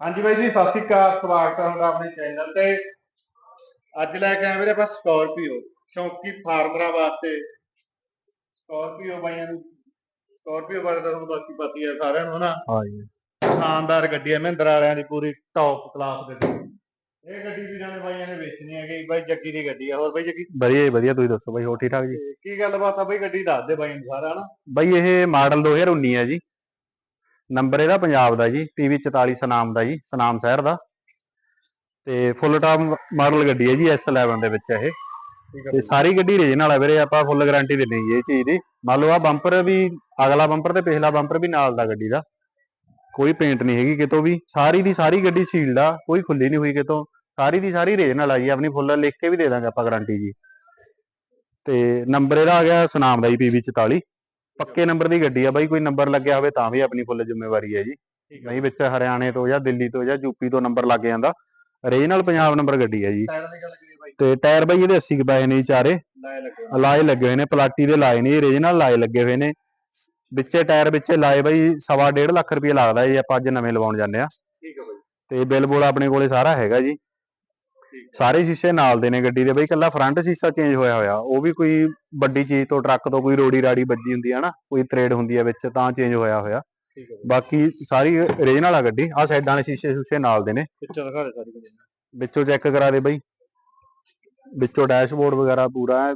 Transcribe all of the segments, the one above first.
ਹਾਂਜੀ ਬਾਈ ਜੀ ਸਤਿ ਸ਼੍ਰੀ ਅਕਾਲ ਸਵਾਗਤ ਹੈ ਤੁਹਾਡਾ ਆਪਣੇ ਚੈਨਲ ਤੇ। ਅੱਜ ਲੈ ਕੇ ਆਏ ਵੀਰੇ ਆਪਾਂ ਸਕਾਰਪੀਓ ਸ਼ੌਂਕੀ ਫਾਰਮਰਾਂ ਵਾਸਤੇ। ਸਕਾਰਪੀਓ ਬਾਈਆਂ ਨੂੰ ਸਕਾਰਪੀਓ ਬਾਰੇ ਤਾਂ ਤੁਹਾਨੂੰ ਬਾਕੀ ਪਤਾ ਹੀ ਹੈ ਸਾਰਿਆਂ ਨੂੰ ਹਨਾ ਹਾਂ ਜੀ ਸ਼ਾਨਦਾਰ ਗੱਡੀ ਹੈ ਮਹਿੰਦਰਾ ਵਾਲਿਆਂ ਦੀ ਪੂਰੀ ਟੌਪ ਕਲਾਸ ਗੱਡੀ ਇਹ ਗੱਡੀ ਵੀਰਾਂ ਨੇ ਬਾਈਆਂ ਨੇ ਵੇਚਣੀ ਹੈਗੀ ਬਾਈ ਜੱਗੀ ਦੀ ਗੱਡੀ ਆ ਹੋਰ ਬਾਈ ਜੱਗੀ? ਵਧੀਆ ਵਧੀਆ ਤੁਸੀਂ ਦੱਸੋ ਬਾਈ ਹੋ ਠੀਕ ਠਾਕ ਜੀ? ਕੀ ਗੱਲਬਾਤ ਆ ਬਾਈ ਗੱਡੀ ਦੱਸ ਦੇ ਬਾਈ ਨੂੰ ਸਾਰਾ ਹਨਾ? ਬਾਈ ਇਹ ਮਾਡਲ 2019 ਹੈ ਜੀ। ਨੰਬਰ ਇਹਦਾ ਪੰਜਾਬ ਦਾ ਜੀ PV 44 ਸਨਾਮ ਦਾ ਜੀ ਸਨਾਮ ਸ਼ਹਿਰ ਦਾ। ਤੇ ਫੁੱਲ ਟਾਪ ਮਾਡਲ ਗੱਡੀ ਹੈ ਜੀ S11 ਦੇ ਵਿੱਚ ਇਹ। ਤੇ ਸਾਰੀ ਗੱਡੀ ਰੀਜਨਲ ਹੈ ਵੀਰੇ ਆਪਾਂ ਫੁੱਲ ਗਾਰੰਟੀ ਦਿੰਦੇ ਜੀ ਇਹ ਚੀਜ਼ ਦੀ। ਮੰਨ ਲਓ ਆ ਬੰਪਰ ਵੀ ਅਗਲਾ ਬੰਪਰ ਤੇ ਪਿਛਲਾ ਬੰਪਰ ਵੀ ਨਾਲ ਦਾ ਗੱਡੀ ਦਾ। ਕੋਈ ਪੇਂਟ ਨਹੀਂ ਹੈਗੀ ਕਿਤੋਂ ਵੀ। ਸਾਰੀ ਦੀ ਸਾਰੀ ਗੱਡੀ ਸੀਲਡ ਆ ਕੋਈ ਖੁੱਲੀ ਨਹੀਂ ਹੋਈ ਕਿਤੋਂ। ਸਾਰੀ ਦੀ ਸਾਰੀ ਰੀਜਨਲ ਆ ਜੀ ਆਪਣੀ ਫੁੱਲ ਲਿਖ ਕੇ ਵੀ ਦੇ ਦਾਂਗੇ ਆਪਾਂ ਗਾਰੰਟੀ ਜੀ। ਤੇ ਨੰਬਰ ਇਹਦਾ ਆ ਗਿਆ ਸੁਨਾਮ ਦਾ ਜੀ PV 44 ਪੱਕੇ ਨੰਬਰ ਦੀ ਗੱਡੀ ਆ ਬਾਈ ਕੋਈ ਨੰਬਰ ਲੱਗਿਆ ਹੋਵੇ ਤਾਂ ਵੀ ਆਪਣੀ ਫੁੱਲ ਜ਼ਿੰਮੇਵਾਰੀ ਹੈ ਜੀ। ਨਹੀਂ ਵਿੱਚ ਹਰਿਆਣੇ ਤੋਂ ਜਾਂ ਦਿੱਲੀ ਤੋਂ ਜਾਂ ਯੂਪੀ ਤੋਂ ਨੰਬਰ ਲੱਗ ਜਾਂਦਾ। ਰੀਜਨਲ ਪੰਜਾਬ ਨੰਬਰ ਗੱਡੀ ਹੈ ਜੀ। ਟਾਇਰ ਦੀ ਗੱਲ ਕਰੀਏ ਬਾਈ। ਤੇ ਟਾਇਰ ਬਾਈ ਇਹਦੇ 80 ਕੁ ਪਏ ਨੇ ਚਾਰੇ। ਲਾਏ ਲੱਗੇ ਹੋਏ ਨੇ। ਪਲਾਟੀ ਦੇ ਲਾਏ ਨੇ ਰੀਜਨਲ ਲਾਏ ਲੱਗੇ ਹੋਏ ਨੇ। ਵਿੱਚੇ ਟਾਇਰ ਵਿੱਚੇ ਲਾਏ ਬਾਈ ਸਵਾ ਡੇਢ ਲੱਖ ਰੁਪਏ ਲੱਗਦਾ ਜੀ ਆਪਾਂ ਅੱਜ ਨਵੇਂ ਲਵਾਉਣ ਜਾਂਦੇ ਆ ਠੀਕ ਹੈ ਬਾਈ। ਤੇ ਬਿੱਲ ਬੁਲ ਆਪਣੇ ਕੋਲੇ ਸਾਰਾ ਹੈਗਾ ਜੀ। ਸਾਰੇ ਸ਼ੀਸ਼ੇ ਨਾਲ ਦੇ ਨੇ ਗੱਡੀ ਦੇ ਬਈ ਕੱਲਾ ਫਰੰਟ ਸ਼ੀਸ਼ਾ ਚੇਂਜ ਹੋਇਆ ਹੋਇਆ। ਉਹ ਵੀ ਕੋਈ ਵੱਡੀ ਚੀਜ਼ ਤੋਂ ਟਰੱਕ ਤੋਂ ਕੋਈ ਰੋੜੀ ਰਾੜੀ ਵੱਜੀ ਹੁੰਦੀ ਹੈ ਨਾ ਕੋਈ ਤਰੇੜ ਹੁੰਦੀ ਹੈ ਵਿੱਚ ਤਾਂ ਚੇਂਜ ਹੋਇਆ ਹੋਇਆ। ਠੀਕ ਹੈ ਬਾਈ। ਬਾਕੀ ਸਾਰੀ ਰੀਜਨਲ ਆ ਗੱਡੀ ਆ ਸਾਈਡਾਂ ਵਾਲੇ ਸ਼ੀਸ਼ੇ ਸ਼ੂਸ਼ੇ ਨਾਲ ਦੇ ਨੇ। ਪਿੱਛੇ ਦਿਖਾ ਦੇ ਸਾਰੀ ਗੱਡੀ ਵਿੱਚੋਂ ਚੈੱਕ ਕਰਾ ਦੇ ਬਈ। ਵਿੱਚੋਂ ਡੈਸ਼ਬੋਰਡ ਵਗੈਰਾ ਪੂਰਾ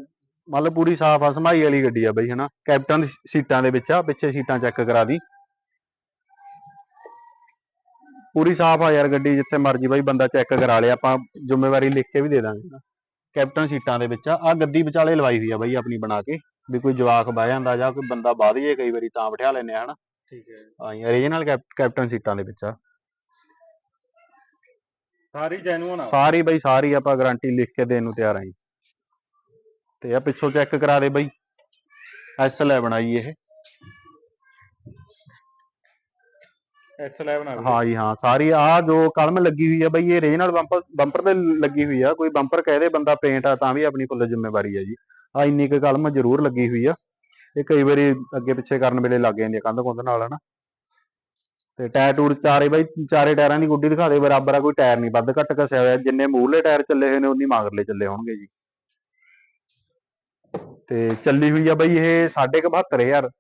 ਮਤਲਬ ਪੂਰੀ ਸਾਫ਼ ਆ ਸਮਾਈ ਵਾਲੀ ਗੱਡੀ ਆ ਬਈ ਹਨਾ। ਕੈਪਟਨ ਸੀਟਾਂ ਦੇ ਵਿੱਚ ਆ ਪਿੱਛੇ ਸੀਟਾਂ ਚੈੱਕ ਕਰਾ ਦੀ। ਪੂਰੀ ਸਾਫ਼ ਆ ਯਾਰ ਗੱਡੀ ਜਿੱਥੇ ਮਰਜ਼ੀ ਬਾਈ ਬੰਦਾ ਚੈੱਕ ਕਰਾ ਲਿਆ ਆਪਾਂ ਜ਼ਿੰਮੇਵਾਰੀ ਲਿਖ ਕੇ ਵੀ ਦੇ ਦਾਂਗੇ। ਕੈਪਟਨ ਸੀਟਾਂ ਦੇ ਵਿੱਚ ਆ ਗੱਦੀ ਵਿਚਾਲੇ ਲਵਾਈ ਹੋਈ ਆ ਬਾਈ ਆਪਣੀ ਬਣਾ ਕੇ ਵੀ ਕੋਈ ਜਵਾਕ ਬਹਿ ਜਾਂਦਾ ਜਾਂ ਕੋਈ ਬੰਦਾ ਬਾਅਦ ਜੇ ਕਈ ਵਾਰੀ ਤਾਂ ਬਿਠਾ ਲੈਨੇ ਆ ਹਨਾ? ਠੀਕ ਹੈ। ਹਾਂ ਓਰੀਜਨਲ ਕੈਪਟਨ ਸੀਟਾਂ ਦੇ ਵਿੱਚ ਆ। ਸਾਰੀ ਜੈਨੂਨ ਆ? ਸਾਰੀ ਬਈ ਸਾਰੀ ਆਪਾਂ ਗਾਰੰਟੀ ਲਿਖ ਕੇ ਦੇਣ ਨੂੰ ਤਿਆਰ ਆਂ ਤੇ ਆ ਪਿੱਛੋਂ ਚੈੱਕ ਕਰਾ ਦੇ ਬਈ। S11 ਆ ਜੀ ਇਹ। S11 ਆ ਵੀਰੇ। ਹਾਂ ਜੀ, ਹਾਂ, ਸਾਰੀ ਆ ਜੋ ਕਲਮ ਲੱਗੀ ਹੋਈ ਆ ਬਈ, ਇਹ ਰੀਜਨਲ ਬੰਪਰ ਬੰਪਰ ਤੇ ਲੱਗੀ ਹੋਈ ਆ, ਕੋਈ ਬੰਪਰ ਕਹਦੇ ਬੰਦਾ ਪੇਂਟ ਆ, ਤਾਂ ਵੀ ਆਪਣੀ ਫੁੱਲ ਜ਼ਿੰਮੇਵਾਰੀ ਆ ਜੀ। ਆ ਇੰਨੀ ਕੁ ਕਲਮ ਜ਼ਰੂਰ ਲੱਗੀ ਹੋਈ ਆ। ਇਹ ਕਈ ਵਾਰੀ ਅੱਗੇ ਪਿੱਛੇ ਕਰਨ ਵੇਲੇ ਲੱਗ ਜਾਂਦੀ ਆ, ਕੰਧ ਕੁੰਧ ਨਾਲ, ਹਨਾ। ਤੇ ਟਾਇਰ ਟੂਰ ਚਾਰੇ ਬਾਈ, ਚਾਰੇ ਟਾਇਰਾਂ ਦੀ ਗੁੱਡੀ ਦਿਖਾ ਦੇ, ਬਰਾਬਰ ਆ, ਕੋਈ ਟਾਇਰ ਨਹੀਂ, ਵੱਧ ਘੱਟ ਘਸਿਆ ਹੋਇਆ, ਜਿੰਨੇ ਮੂਹਰਲੇ ਟਾਇਰ ਚੱਲੇ ਹੋਏ ਨੇ, ਉਨੀ ਮਗਰਲੇ ਚੱਲੇ ਹੋਣਗੇ ਜੀ। ਤੇ ਚੱਲੀ ਹੋਈ ਆ ਬਈ, ਇਹ ਸਾਢੇ ਕੁ 72000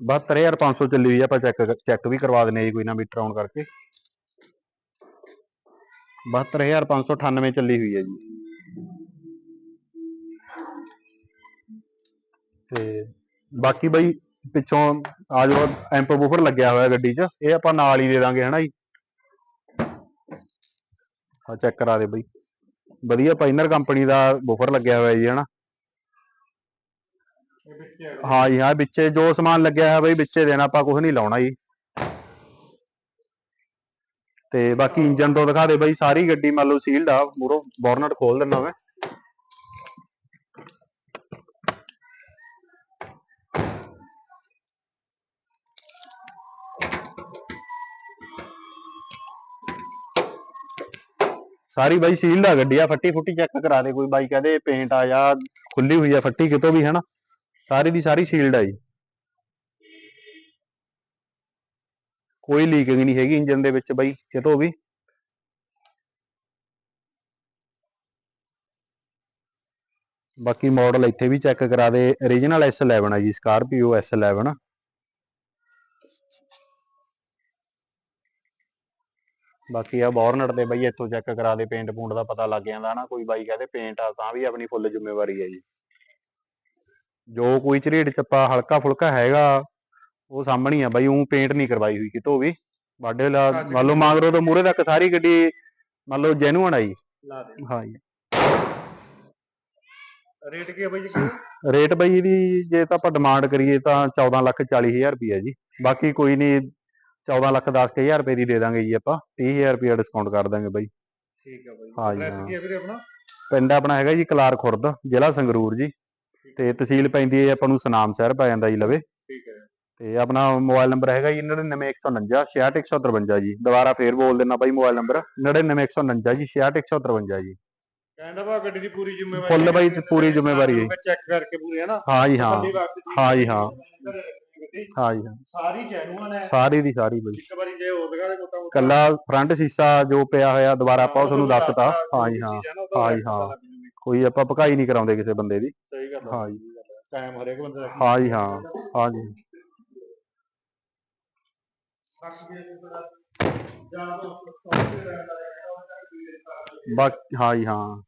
72500 ਚੱਲੀ ਹੋਈ ਆ, ਆਪਾਂ ਚੈੱਕ ਚੈੱਕ ਵੀ ਕਰਵਾ ਦਿੰਨੇ ਆ ਜੀ ਕੋਈ ਨਾ ਮੀਟਰ ਆਨ ਕਰਕੇ। 72598 ਚੱਲੀ ਹੋਈ ਹੈ ਜੀ। ਤੇ ਬਾਕੀ ਬਈ ਪਿੱਛੋਂ ਆ ਜੋ ਐਂਪ ਬੂਫਰ ਲੱਗਿਆ ਹੋਇਆ ਗੱਡੀ 'ਚ, ਇਹ ਆਪਾਂ ਨਾਲ ਹੀ ਦੇ ਦਾਂਗੇ, ਹਨਾ ਜੀ? ਆ ਚੈੱਕ ਕਰਾ ਦੇ ਬਈ। ਵਧੀਆ ਪਾਈਨਰ ਕੰਪਨੀ ਦਾ ਬੂਫਰ ਲੱਗਿਆ ਹੋਇਆ ਜੀ, ਹਨਾ? ਹੀ ਹਾਂ ਜੀ, ਹਾਂ, ਵਿੱਚੇ ਜੋ ਸਮਾਨ ਲੱਗਿਆ ਹੈ ਬਈ ਵਿੱਚੇ ਦੇਣਾ, ਆਪਾਂ ਕੁਝ ਨਹੀਂ ਲਾਉਣਾ ਜੀ। ਤੇ ਬਾਕੀ ਇੰਜਨ ਤੋਂ ਦਿਖਾ ਦੇ ਬਈ, ਸਾਰੀ ਗੱਡੀ ਮੰਨ ਲਓ ਸੀਲਡ ਆ ਮੂਰੋਂ ਬੋਰਨਟ ਖੋਲ ਦਿੰਦਾ ਮੈਂ। ਸਾਰੀ ਬਾਈ ਸੀਲਡ ਆ ਗੱਡੀ ਆ, ਫੱਟੀ ਫੁੱਟੀ ਚੈੱਕ ਕਰਾ ਦੇ ਕੋਈ ਬਾਈ, ਕਹਦੇ ਪੇਂਟ ਆ ਜਾਂ ਖੁੱਲੀ ਹੋਈ ਆ, ਫੱਟੀ ਕਿਤੋਂ ਵੀ ਹਨਾ ਸਾਰੀ ਦੀ ਸਾਰੀ ਸੀਲਡ ਆ ਜੀ। ਕੋਈ ਲੀਕਿੰਗ ਨਹੀਂ ਹੈਗੀ ਇੰਜਨ ਦੇ ਵਿੱਚ ਬਾਈ ਕਿਤੋਂ ਵੀ। ਬਾਕੀ ਮਾਡਲ ਇੱਥੇ ਵੀ ਚੈੱਕ ਕਰਾ ਦੇ origignal S11 ਆ ਜੀ, Scorpio S11 ਬਾਕੀ ਆ ਬੋਰਨਟ ਦੇ ਬਈ ਇੱਥੋਂ ਚੈੱਕ ਕਰਾ ਦੇ ਪੇਂਟ ਪੂੰਟ ਦਾ ਪਤਾ ਲੱਗ ਜਾਂਦਾ ਨਾ, ਕੋਈ ਬਾਈ ਕਹਦੇ ਪੇਂਟ ਆ, ਤਾਂ ਵੀ ਆਪਣੀ ਫੁੱਲ ਜ਼ਿੰਮੇਵਾਰੀ ਹੈ ਜੀ। ਜੋ ਕੋਈ ਝਰੀੜ ਚੱਪਾ ਹਲਕਾ ਫੁਲਕਾ ਹੈਗਾ ਉਹ ਸਾਹਮਣੇ ਹੀ ਆ ਬਾਈ ਉਹ ਪੇਂਟ ਨਹੀਂ ਕਰਵਾਈ ਹੋਈ ਕਿਤੋਂ ਵੀ। ਵਾਢੇ ਲਾ ਮੰਨ ਲਓ ਮਾਂਗਰੋ ਤੋਂ ਮੂਰੇ ਤੱਕ ਸਾਰੀ ਗੱਡੀ ਮੰਨ ਲਓ ਜੈਨੂਅਨ ਆਈ ਲਾ ਦੇ। ਹਾਂ ਜੀ ਰੇਟ ਕੀ ਆ ਬਾਈ ਜੀ ਰੇਟ ਬਈ ਇਹਦੀ ਜੇ ਤਾਂ ਆਪਾਂ ਡਿਮਾਂਡ ਕਰੀਏ ਤਾਂ 14 ਲੱਖ 40 ਹਜ਼ਾਰ ਰੁਪਈਆ ਜੀ। ਬਾਕੀ ਕੋਈ ਨਹੀਂ 14 ਲੱਖ 10 ਕੁ ਹਜ਼ਾਰ ਰੁਪਏ ਦੀ ਦੇ ਦਾਂਗੇ ਜੀ ਆਪਾਂ। 30000 ਰੁਪਈਆ ਡਿਸਕਾਊਂਟ ਕਰ ਦਾਂਗੇ ਬਾਈ। ਠੀਕ ਆ ਬਾਈ। ਹਾਂ ਜੀ, ਐਡਰੈਸ ਹਾਂ। ਕੀ ਆ ਵੀਰੇ ਆਪਣਾ? ਪਿੰਡ ਆਪਣਾ ਹੈਗਾ ਜੀ ਕਲਾਰ ਖੁਰਦ ਜ਼ਿਲ੍ਹਾ ਸੰਗਰੂਰ ਜੀ। ਤੇ ਤਹਿਸੀਲ ਪੈਂਦੀ ਹੈ ਆਪਾਂ ਨੂੰ ਸੁਨਾਮ ਸ਼ਹਿਰ ਪੈ ਜਾਂਦਾ ਜੀ ਲਵੇ। ਠੀਕ ਹੈ। ਤੇ ਆਪਣਾ ਮੋਬਾਈਲ ਨੰਬਰ ਹੈਗਾ ਜੀ 99149 66153 ਜੀ। ਦੁਬਾਰਾ ਫੇਰ ਬੋਲ ਦੇਣਾ ਬਾਈ ਮੋਬਾਈਲ ਨੰਬਰ 99149 ਜੀ 66153 ਜੀ। ਕਹਿੰਦਾ ਵਾ ਗੱਡੀ ਦੀ ਪੂਰੀ ਜ਼ਿੰਮੇਵਾਰੀ ਫੁੱਲ ਬਾਈ ਤੇ ਪੂਰੀ ਜ਼ਿੰਮੇਵਾਰੀ ਹੈ। ਚੈੱਕ ਕਰਕੇ ਪੂਰੀ ਹੈ ਨਾ ਹਾਂ। ਜੀ ਹਾਂ ਹਾਂ। ਜੀ, ਹਾਂ। ਹਾਂ ਜੀ ਹਾਂ। ਸਾਰੀ ਜੈਨੂਅਨ ਹੈ। ਸਾਰੀ ਦੀ ਸਾਰੀ ਬਈ। ਇੱਕ ਵਾਰੀ ਜੇ ਹੋਰ ਦਿਖਾ ਦੇ ਮੋਟਾ ਮੋਟਾ। ਕੱਲਾ ਫਰੰਟ ਸ਼ੀਸ਼ਾ ਜੋ ਪਿਆ ਹੋਇਆ ਦੁਬਾਰਾ ਆਪਾਂ ਉਹ ਤੁਹਾਨੂੰ ਦੱਸਤਾ। ਹਾਂ ਜੀ ਹਾਂ। ਹਾਂ ਜੀ, ਹਾਂ। ਕੋਈ ਆਪਾਂ ਭਕਾਈ ਨਹੀਂ ਕਰਾਉਂਦੇ ਕਿਸੇ ਬੰਦੇ ਦੀ। ਸਹੀ ਗੱਲ ਹਾਂ ਜੀ। ਟਾਈਮ ਹਰੇਕ ਬੰਦੇ ਦਾ ਹਾਂ ਜੀ ਹਾਂ ਹਾਂ ਜੀ। ਬਾਕੀ ਹਾਂ ਜੀ ਹਾਂ।